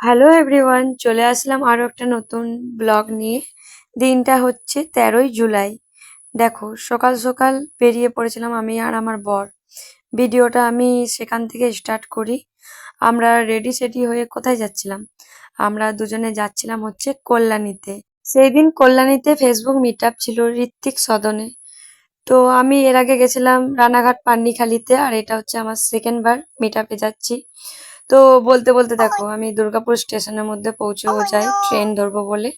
Hello everyone চলে আসলাম আরও একটা নতুন ব্লগ নিয়ে। দিনটা হচ্ছে তেরোই জুলাই। দেখো, সকাল সকাল বেরিয়ে পড়েছিলাম আমি আর আমার বর। ভিডিওটা আমি সেখান থেকে স্টার্ট করি। আমরা রেডি সেডি হয়ে কোথায় যাচ্ছিলাম? আমরা দুজনে যাচ্ছিলাম হচ্ছে কল্যাণীতে। সেই দিন কল্যাণীতে ফেসবুক মিট ছিল ঋত্বিক সদনে। তো আমি এর আগে গেছিলাম রানাঘাট পান্নিখালিতে, আর এটা হচ্ছে আমার সেকেন্ড বার মিট যাচ্ছি। তো বলতে বলতে দেখো আমি দুর্গাপুর স্টেশনের মধ্যে পৌঁছেও যাই ট্রেন ধরবো বলে।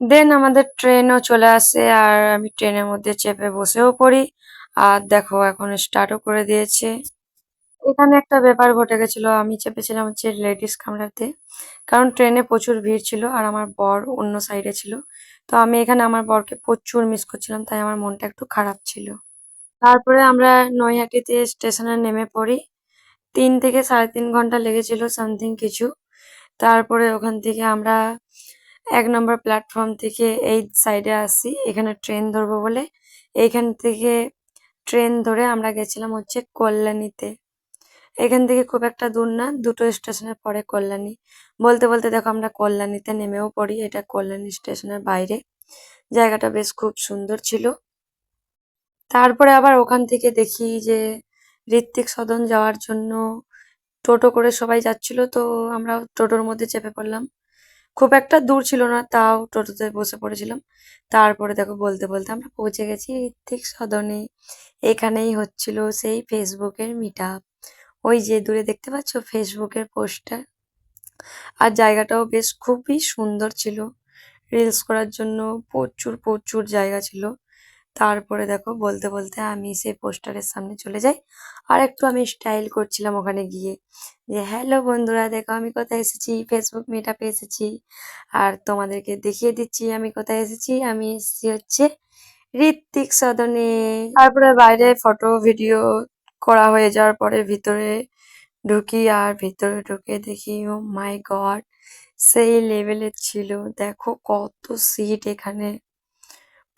দেন আমাদের ট্রেনও চলে আসে আর আমি ট্রেনের মধ্যে চেপে বসেও পড়ি। আর দেখো এখন স্টার্টও করে দিয়েছে। এখানে একটা ব্যাপার ঘটে গেছিল আমি চেপেছিলাম হচ্ছে লেডিস কামরাতে কারণ ট্রেনে প্রচুর ভিড় ছিল আর আমার বর অন্য সাইডে ছিল। তো আমি এখানে আমার বরকে প্রচুর মিস করছিলাম তাই আমার মনটা একটু খারাপ ছিল। তারপরে আমরা নৈহাটিতে স্টেশনে নেমে পড়ি। তিন থেকে সাড়ে তিন ঘণ্টা লেগেছিল সামথিং কিছু। তারপরে ওখান থেকে আমরা এক নম্বর প্ল্যাটফর্ম থেকে এই সাইডে আসি, এখানে ট্রেন ধরবো বলে। এইখান থেকে ট্রেন ধরে আমরা গেছিলাম হচ্ছে কল্যাণীতে। এখান থেকে খুব একটা দূর না, দুটো স্টেশনের পরে কল্যাণী। বলতে বলতে দেখো আমরা কল্যাণীতে নেমেও পড়ি, এটা কল্যাণী স্টেশনের বাইরে। জায়গাটা বেশ খুব সুন্দর ছিল। তারপরে আবার ওখান থেকে দেখি যে ঋত্বিক সদন যাওয়ার জন্য টোটো করে সবাই যাচ্ছিল, তো আমরা টোটোর মধ্যে চেপে পড়লাম। খুব একটা দূর ছিল না, তাও টোটোতে বসে পড়েছিলাম। তারপরে দেখো বলতে বলতে আমরা পৌঁছে গেছি ঋত্বিক সদনে। এখানেই হচ্ছিল সেই ফেসবুকের মিট ওই যে দূরে দেখতে পাচ্ছ ফেসবুকের পোস্টার। আর জায়গাটাও বেশ খুবই সুন্দর ছিল। রিলস করার জন্য প্রচুর প্রচুর জায়গা ছিল। তারপরে দেখো বলতে বলতে আমি সেই পোস্টারের সামনে চলে যাই। আর একটু আমি স্টাইল করছিলাম ওখানে গিয়ে। যে হ্যালো বন্ধুরা, দেখো আমি কোথায় এসেছি? ফেসবুক মিট এসেছি। আর তোমাদেরকে দেখিয়ে দিচ্ছি আমি কোথায় এসেছি। আমি এসেছি হচ্ছে ঋত্বিক সদনে। তারপরে বাইরে ফটো ভিডিও করা হয়ে যাওয়ার পরে ভিতরে ঢুকি আর ভিতরে ঢুকে দেখি ও মাই গড সেই লেভেলের ছিল। দেখো কত সিট এখানে।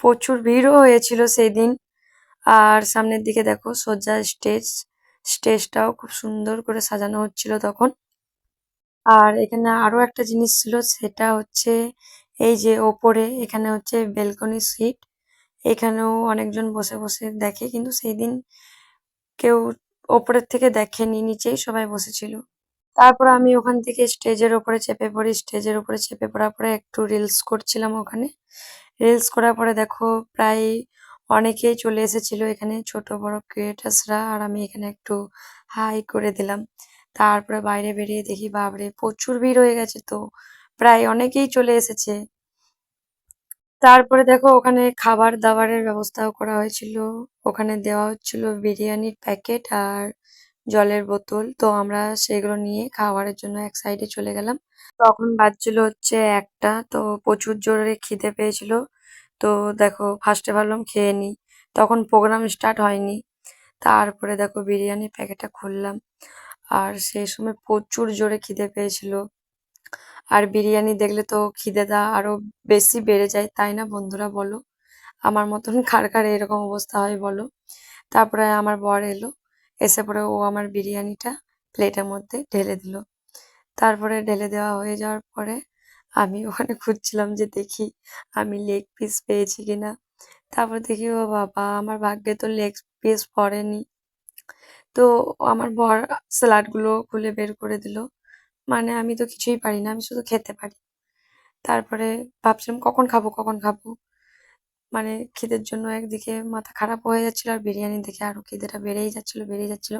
প্রচুর ভিড়ও হয়েছিল সেই দিন আর সামনের দিকে দেখো সজ্জা স্টেজ। স্টেজটাও খুব সুন্দর করে সাজানো হচ্ছিল তখন। আর এখানে আরও একটা জিনিস ছিল, সেটা হচ্ছে এই যে ওপরে, এখানে হচ্ছে বেলকনি সিট। এখানেও অনেকজন বসে বসে দেখে, কিন্তু সেই দিন কেউ ওপরের থেকে দেখেনি, নিচেই সবাই বসেছিল। তারপর আমি ওখান থেকে স্টেজের ওপরে চেপে পড়ি, স্টেজের ওপরে চেপে পড়ার পরে একটু রিলস করছিলাম ওখানে। রিলস করার পরে দেখো প্রায় অনেকেই চলে এসেছিল এখানে, ছোট, বড় ক্রিয়েটার্সরা আর আমি এখানে একটু হাই করে দিলাম। তারপরে বাইরে বেরিয়ে দেখি বাবরে প্রচুর ভিড় হয়ে গেছে তো, প্রায় অনেকেই চলে এসেছে। তারপরে দেখো ওখানে খাবার দাবারের ব্যবস্থাও করা হয়েছিল, ওখানে দেওয়া হচ্ছিল বিরিয়ানির প্যাকেট আর জলের বোতল। তো আমরা সেগুলো নিয়ে খাবারের জন্য এক সাইডে চলে গেলাম। তখন বাজছিল হচ্ছে একটা। তো প্রচুর জোরে খিদে পেয়েছিল। তো দেখো ফার্স্টে ভাবলাম খেয়ে নিই। তখন প্রোগ্রাম স্টার্ট হয়নি। তারপরে দেখো বিরিয়ানির প্যাকেটটা খুললাম। আর সেই সময় প্রচুর জোরে খিদে পেয়েছিল। আর বিরিয়ানি দেখলে তো খিদেটা আরও বেশি বেড়ে যায়, তাই না বন্ধুরা বলো? আমার মতন কার কার এরকম অবস্থা হয় বলো? তারপরে আমার বর এলো। এসে পরে ও আমার বিরিয়ানিটা প্লেটের মধ্যে ঢেলে দিল। তারপরে ঢেলে দেওয়া হয়ে যাওয়ার পরে আমি ওখানে খুঁজছিলাম যে দেখি আমি লেগ পিস পেয়েছি কিনা। তারপর দেখি, ও বাবা, আমার ভাগ্যে তো লেগ পিস পড়েনি। তো আমার বর স্যালাডগুলো খুলে বের করে দিল। মানে আমি তো কিছুই পারি না, আমি শুধু খেতে পারি। তারপরে ভাবছিলাম, কখন খাব কখন খাব? মানে খিদের জন্য একদিকে মাথা খারাপ হয়ে যাচ্ছিল আর বিরিয়ানি দেখে আরও খিদেটা বেড়েই যাচ্ছিল বেড়েই যাচ্ছিল।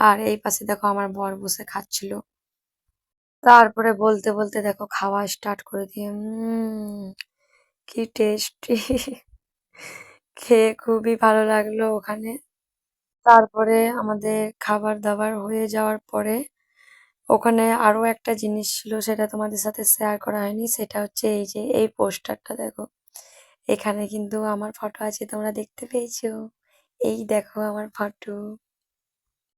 আর এই পাশে দেখো আমার বর বসে খাচ্ছিল। তারপরে বলতে বলতে দেখো খাওয়া স্টার্ট করে দিয়ে কি টেস্টি খেয়ে খুবই ভালো লাগল ওখানে। তারপরে আমাদের খাবার দাবার হয়ে যাওয়ার পরে ওখানে আরও একটা জিনিস ছিল সেটা তোমাদের সাথে শেয়ার করা হয়নি, সেটা হচ্ছে এই যে, এই পোস্টারটা দেখো। এখানে কিন্তু আমার ফটো আছে, তোমরা দেখতে পেয়েছ। এই দেখো আমার ফটো।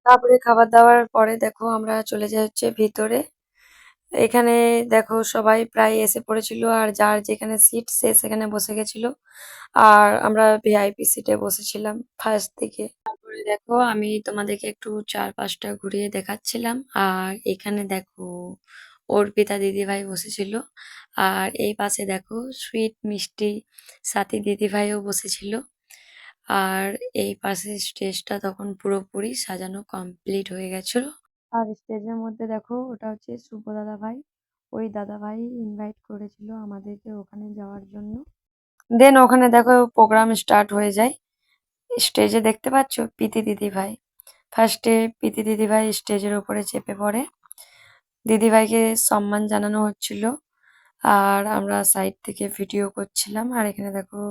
তারপরে খাবার দাবার পরে দেখো আমরা চলে যাই হচ্ছে ভিতরে। এখানে দেখো সবাই প্রায় এসে পড়েছিল আর যার যেখানে সিট সে সেখানে বসে গেছিল। আর আমরা ভিআইপি সিটে বসেছিলাম ফার্স্ট দিকে। তারপরে দেখো আমি তোমাদেরকে একটু চারপাশটা ঘুরিয়ে দেখাচ্ছিলাম। আর এখানে দেখো অর্পিতা দিদিভাই বসেছিল। আর এই পাশে দেখো সুইট মিষ্টি সাথী দিদিভাইও বসেছিল। আর এই পাশে স্টেজটা তখন পুরোপুরি সাজানো কমপ্লিট হয়ে গেছিল। আর স্টেজের মধ্যে দেখো, ওটা হচ্ছে শুভ দাদা ভাই ওই দাদা ভাই ইনভাইট করেছিল আমাদেরকে ওখানে যাওয়ার জন্য। দেন ওখানে দেখো প্রোগ্রাম স্টার্ট হয়ে যায়। স্টেজে দেখতে পাচ্ছ? পিতি দিদি ভাই ফার্স্টে পিতি দিদি ভাই স্টেজের ওপরে চেপে পড়ে। দিদি ভাইকে সম্মান জানানো হচ্ছিল। আর আমরা সাইড থেকে ভিডিও করছিলাম। আর এখানে দেখো,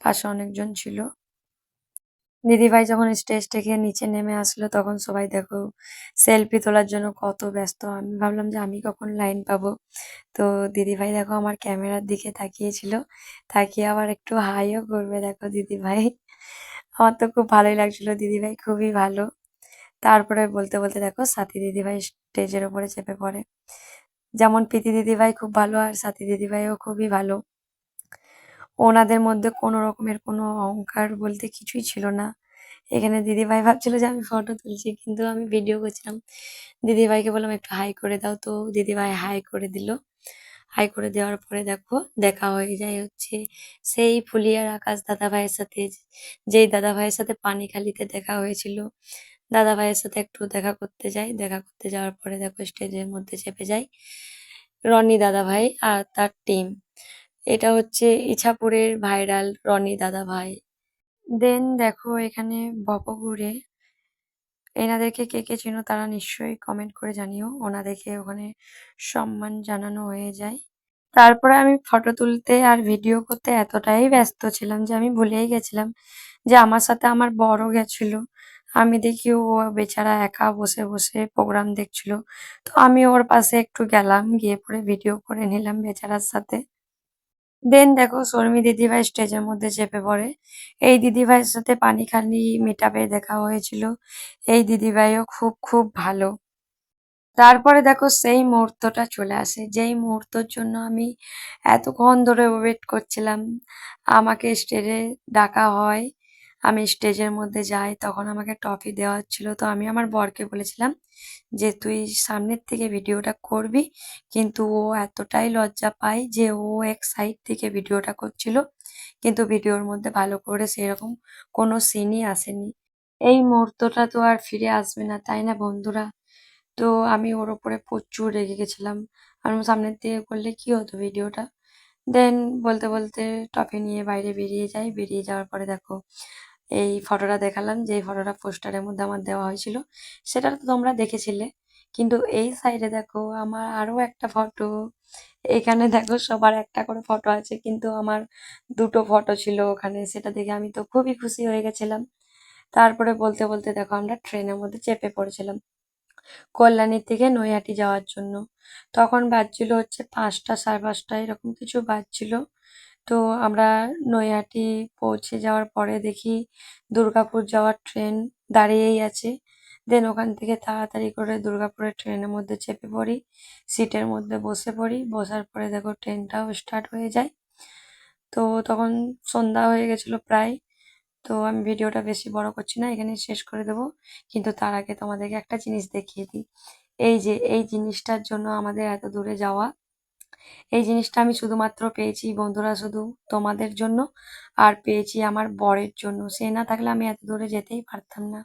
পাশে অনেকজন ছিল। দিদিভাই যখন স্টেজ থেকে নিচে নেমে আসলো, তখন সবাই দেখো সেলফি তোলার জন্য কত ব্যস্ত। আমি ভাবলাম যে আমি কখন লাইন পাবো? তো দিদিভাই দেখো আমার ক্যামেরার দিকে তাকিয়েছিল। তাকিয়ে আবার একটু হাইও করবে দেখো দিদিভাই। আমার তো খুব ভালোই লাগছিল। দিদিভাই খুবই ভালো। তারপরে বলতে বলতে দেখো সাথী দিদিভাই স্টেজের ওপরে চেপে পড়ে। যেমন প্রীতি দিদিভাই খুব ভালো আর সাথী দিদিভাইও খুবই ভালো। ওনাদের মধ্যে কোনো রকমের কোনো অহংকার বলতে কিছুই ছিল না। এখানে দিদিভাই ভাবছিল যে আমি ফটো তুলছি, কিন্তু আমি ভিডিও করছিলাম। দিদিভাইকে বললাম, একটু হাই করে দাও। তো দিদিভাই হাই করে দিল। হাই করে দেওয়ার পরে দেখো দেখা হয়ে যায় হচ্ছে সেই ফুলিয়ার আকাশ দাদা ভাইয়ের সাথে, যেই দাদা ভাইয়ের সাথে পানিখালিতে দেখা হয়েছিল দাদা ভাইয়ের সাথে একটু দেখা করতে যাই, দেখা করতে যাওয়ার পরে দেখো স্টেজের মধ্যে চেপে যাই রনি দাদা ভাই আর তার টিম এটা হচ্ছে ইছাপুরের ভাইরাল রনি দাদা ভাই দেন দেখো এখানে বপগুড়ে এনাদেরকে কে কে চিনো তারা নিশ্চয়ই কমেন্ট করে জানিও। ওনাদেরকে ওখানে সম্মান জানানো হয়ে যায়। তারপরে আমি ফটো তুলতে আর ভিডিও করতে এতটাই ব্যস্ত ছিলাম যে আমি ভুলেই গেছিলাম যে আমার সাথে আমার বড় গেছিল। আমি দেখি ও বেচারা একা বসে বসে প্রোগ্রাম দেখছিল। তো আমি ওর পাশে একটু গেলাম, গিয়ে পরে ভিডিও করে নিলাম বেচারার সাথে। দেন দেখো শর্মি দিদিভাই স্টেজের মধ্যে চেপে পড়ে। এই দিদিভাইয়ের সাথে পানি খালি মিট দেখা হয়েছিল। এই দিদিভাইও খুব খুব ভালো। তারপরে দেখো সেই মুহূর্তটা চলে আসে। যেই মুহূর্তর জন্য আমি এতক্ষণ ধরে ওয়েট করছিলাম, আমাকে স্টেজে ডাকা হয়। আমি স্টেজের মধ্যে যাই, তখন আমাকে ট্রফি দেওয়া হচ্ছিল। তো আমি আমার বরকে বলেছিলাম যে, তুই সামনের থেকে ভিডিওটা করবি। কিন্তু ও এতটাই লজ্জা পায় যে, ও এক সাইড থেকে ভিডিওটা করছিল। কিন্তু ভিডিওর মধ্যে ভালো করে সেরকম কোনো সিনই আসেনি। এই মুহূর্তটা তো আর ফিরে আসবে না, তাই না বন্ধুরা? তো আমি ওর ওপরে প্রচুর রেগে গেছিলাম। আমি সামনের দিকে করলে কি হতো ভিডিওটা? দেন বলতে বলতে টপি নিয়ে বাইরে বেরিয়ে যাই। বেরিয়ে যাওয়ার পরে দেখো, এই ফটোটা দেখালাম যে ফটোটা পোস্টারের মধ্যে আমার দেওয়া হয়েছিল। সেটা তো তোমরা দেখেছিলে। কিন্তু এই সাইডে দেখো, আমার আরও একটা ফটো এখানে দেখো, সবার একটা করে ফটো আছে, কিন্তু আমার দুটো ফটো ছিল ওখানে। সেটা দেখে আমি তো খুবই খুশি হয়ে গেছিলাম। তারপরে বলতে বলতে দেখো, আমরা ট্রেনের মধ্যে চেপে পড়েছিলাম। কল্যাণীর থেকে নৈহাটি যাওয়ার জন্য। তখন বাজছিল হচ্ছে পাঁচটা, সাড়ে পাঁচটা, এরকম কিছু বাজছিল। তো আমরা নৈহাটি পৌঁছে যাওয়ার পরে দেখি দুর্গাপুর যাওয়ার ট্রেন দাঁড়িয়েই আছে। দেন ওখান থেকে তাড়াতাড়ি করে দুর্গাপুরের ট্রেনের মধ্যে চেপে পড়ি, সিটের মধ্যে বসে পড়ি। বসার পরে দেখো ট্রেনটাও স্টার্ট হয়ে যায়। তো তখন সন্ধ্যা হয়ে গেছিল প্রায়। তো আমি ভিডিওটা বেশি বড় করছি না এখানে শেষ করে দেব। কিন্তু তার আগে তোমাদেরকে একটা জিনিস দেখিয়ে দিই। এই যে, এই জিনিসটার জন্য আমাদের এত দূরে যাওয়া, এই জিনিসটা আমি শুধুমাত্র পেয়েছি বন্ধুরা শুধু তোমাদের জন্য আর পেয়েছি আমার বরের জন্য। সে না থাকলে আমি এত দূরে যেতেই পারতাম না।